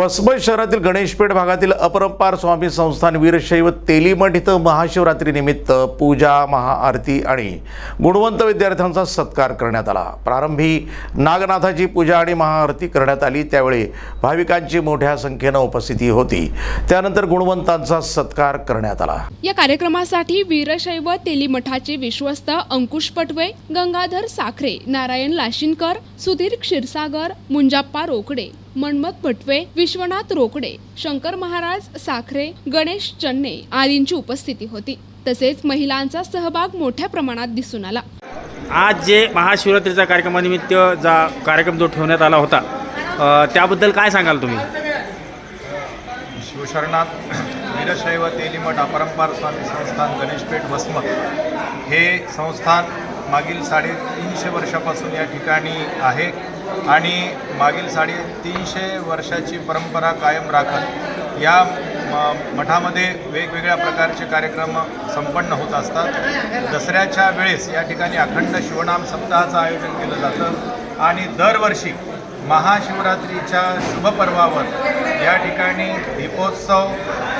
वसमत शहरातील गणेशपेठ भागातील अपरंपार स्वामी संस्थान वीरशैव तेलीमठ इथं महाशिवरात्रीनिमित्त पूजा महाआरती आणि गुणवंत विद्यार्थ्यांचा सत्कार करण्यात आला. प्रारंभी नागनाथाची पूजा आणि महाआरती करण्यात आली. त्यावेळी भाविकांची मोठ्या संख्येनं उपस्थिती होती. त्यानंतर गुणवंतांचा सत्कार करण्यात आला. या कार्यक्रमासाठी वीरशैव तेलीमठाचे विश्वस्त अंकुश पटवे गंगाधर साखरे नारायण लाशिनकर सुधीर क्षीरसागर मुंजाप्पा रोकडे मन्मथ भटवे विश्वनाथ रोकडे शंकर महाराज साखरे गणेश चन्ने आदींची उपस्थिती होती. तसेच महिलांचा सहभाग मोठ्या प्रमाणात दिसून आला. आज जे महाशिवरात्रीचा कार्यक्रमानिमित्त जा कार्यक्रम जो ठेवण्यात आला होता त्याबद्दल काय सांगाल तुम्ही? शिवशरणात वीरशैव तेलीमठ अपरंपार स्वामी संस्थान गणेशपेठ वसमत हे संस्थान मागील साडेतीनशे वर्षापासून या ठिकाणी आहे. आणि मागील साडेतीनशे वर्षाची परंपरा कायम राखत या म- मठामध्ये वेगवेगळ्या प्रकारचे कार्यक्रम संपन्न होत असतात. दसऱ्याच्या वेळेस या ठिकाणी अखंड शिवनाम सप्ताहाचं आयोजन केलं जातं आणि दरवर्षी महाशिवरात्रीच्या शुभपर्वावर या ठिकाणी दीपोत्सव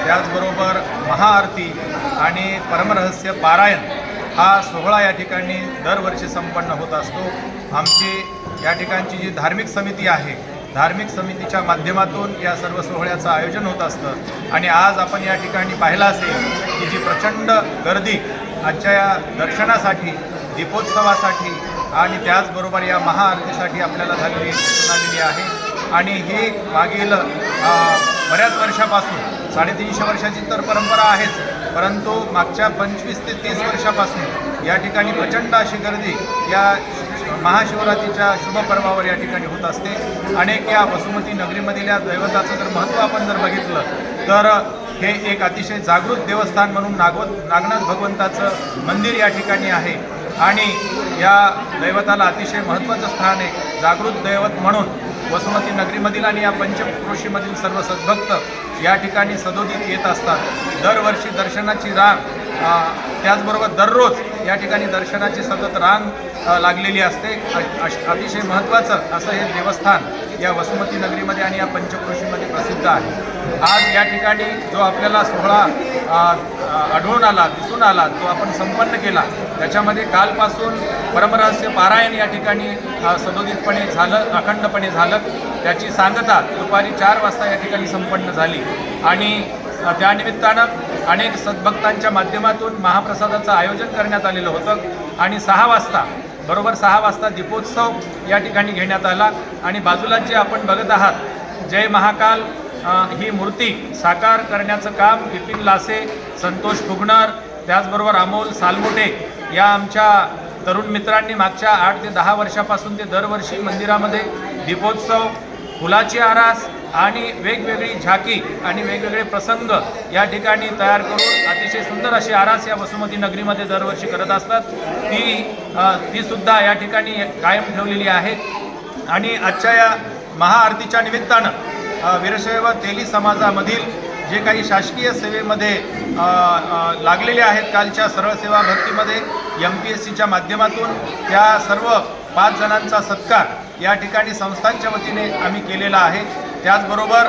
त्याचबरोबर महाआरती आणि परमरहस्य पारायण हा सोहळा या ठिकाणी दरवर्षी संपन्न होत असतो. आमची या ठिकाणची जी धार्मिक समिती आहे धार्मिक समितीच्या माध्यमातून या सर्व सोहळ्याचं आयोजन होत असतं. आणि आज आपण या ठिकाणी पाहिलं असेल की जी प्रचंड गर्दी आजच्या या दर्शनासाठी दीपोत्सवासाठी आणि त्याचबरोबर या महाआरतीसाठी आपल्याला झालेली आलेली आहे. आणि ही मागील बऱ्याच वर्षापासून साडेतीनशे वर्षाची तर परंपरा आहेच परंतु मागच्या पंचवीस ते तीस वर्षापासून या ठिकाणी प्रचंड अशी गर्दी या महाशिवरात्रीच्या शुभपर्वावर या ठिकाणी होत असते. अनेक या वसुमती नगरीमधील या दैवताचं जर महत्त्व आपण जर बघितलं तर हे एक अतिशय जागृत देवस्थान म्हणून नागवत नागनाथ भगवंताचं मंदिर या ठिकाणी आहे. आणि या दैवताला अतिशय महत्त्वाचं स्थान आहे. जागृत दैवत म्हणून वसुमती नगरीमधील आणि या पंचक्रोशीमधील सर्व सद्भक्त या ठिकाणी सदोदित येत असतात. दरवर्षी दर्शनाची रांग त्याचबरोबर दररोज या ठिकाणी दर्शनाची सतत रांग लागलेली असते. अ- अश- अतिशय महत्त्वाचं असं हे देवस्थान या वसुमती नगरीमध्ये आणि या पंचक्रोशीमध्ये प्रसिद्ध आहे. आज या ठिकाणी जो आपल्याला सोहळा आढळून आला दिसून आला जो आपण संपन्न केला. त्याच्यामध्ये कालपासून परमरहस्य पारायण या ठिकाणी सदोदितपणे झालं अखंडपणे झालं. त्याची सांगता दुपारी चार वाजता या ठिकाणी संपन्न झाली. आणि त्यानिमित्तानं अनेक सद्भक्तांच्या माध्यमातून महाप्रसादाचं आयोजन करण्यात आलेलं होतं. आणि सहा वाजता बरोबर सहा वाजता दीपोत्सव या ठिकाणी घेण्यात आला. आणि बाजूला जे आपण बघत आहात जय महाकाल ही मूर्ती साकार करण्याचं काम विपिन लासे संतोष फुगणर त्याचबरोबर अमोल सालमोटे या आमच्या तरुण मित्रांनी मागच्या आठ ते दहा वर्षापासून ते दरवर्षी मंदिरामध्ये दीपोत्सव फुलाची आरास आणि वेगवेगळी झाकी आणि वेगवेगळे प्रसंग या ठिकाणी तयार करून अतिशय सुंदर अशी आरास या वसुमती नगरीमध्ये दरवर्षी करत असतात. ती तीसुद्धा या ठिकाणी कायम ठेवलेली आहे. आणि आजच्या या महाआरतीच्या निमित्तानं वीरशैव तेली समाजामधील जे काही शासकीय सेवेमध्ये लागलेले आहेत कालच्या सरळ सेवा भक्तीमध्ये एम पी एस सीच्या माध्यमातून त्या सर्व पाच जणांचा सत्कार या ठिकाणी संस्थांच्या वतीने आम्ही केलेला आहे. त्याचबरोबर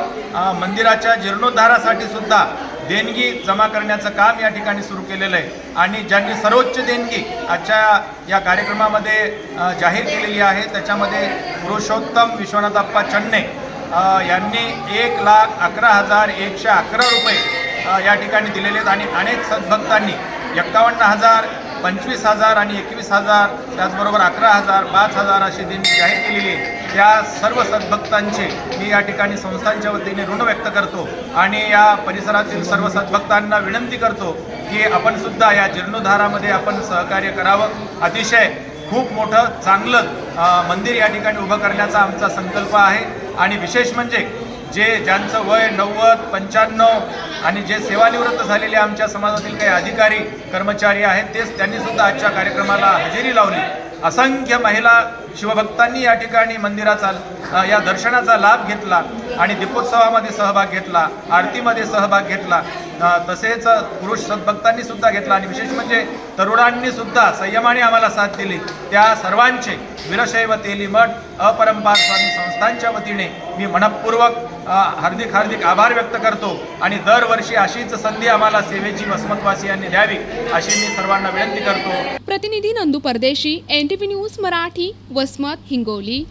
मंदिराच्या जीर्णोद्धारासाठी सुद्धा देणगी जमा करण्याचं काम या ठिकाणी सुरू केलेलं आहे. आणि ज्यांनी सर्वोच्च देणगी आजच्या या कार्यक्रमामध्ये जाहीर केलेली आहे त्याच्यामध्ये पुरुषोत्तम विश्वनाथाप्पा चन्ने यांनी एक लाख अकरा हजार एकशे अकरा रुपये या ठिकाणी दिलेले आहेत. आणि अनेक सद्भक्तांनी एक्कावन्न हजार पंचवीस हजार आणि एकवीस हजार त्याचबरोबर अकरा हजार पाच हजार अशी देणगी जाहीर केलेली त्या सर्व सद्भक्तांचे मी या ठिकाणी संस्थांच्या वतीने ऋण व्यक्त करतो आणि या परिसरातील सर्व सद्भक्तांना विनंती करतो की आपण सुद्धा या जीर्णोद्धारामध्ये आपण सहकार्य करावं. अतिशय खूप मोठं चांगलं मंदिर या ठिकाणी उभं करण्याचा आमचा संकल्प आहे. आणि विशेष म्हणजे जे ज्यांचं वय नव्वद पंच्याण्णव आणि जे सेवानिवृत्त झालेले आमच्या समाजातील काही अधिकारी कर्मचारी आहेत तेच त्यांनी सुद्धा आजच्या कार्यक्रमाला हजेरी लावली. असंख्य महिला शिवभक्तांनी या ठिकाणी मंदिराचा या दर्शनाचा लाभ घेतला आणि दीपोत्सवामध्ये सहभाग घेतला आरतीमध्ये सहभाग घेतला तसेच पुरुष सद्भक्तांनी सुद्धा घेतला आणि विशेष म्हणजे तरुणांनी सुद्धा संयमाने आम्हाला साथ दिली. त्या सर्वांचे वीरशैव तेली मठ अपरंपार स्वामी संस्थांच्या वतीने मी मनपूर्वक हार्दिक हार्दिक आभार व्यक्त करतो. आणि दरवर्षी अशीच संधी आम्हाला सेवेची वसमतवासियांनी द्यावी अशी मी सर्वांना विनंती करतो. प्रतिनिधी नंदू परदेशी एन न्यूज मराठी वसमत हिंगोली.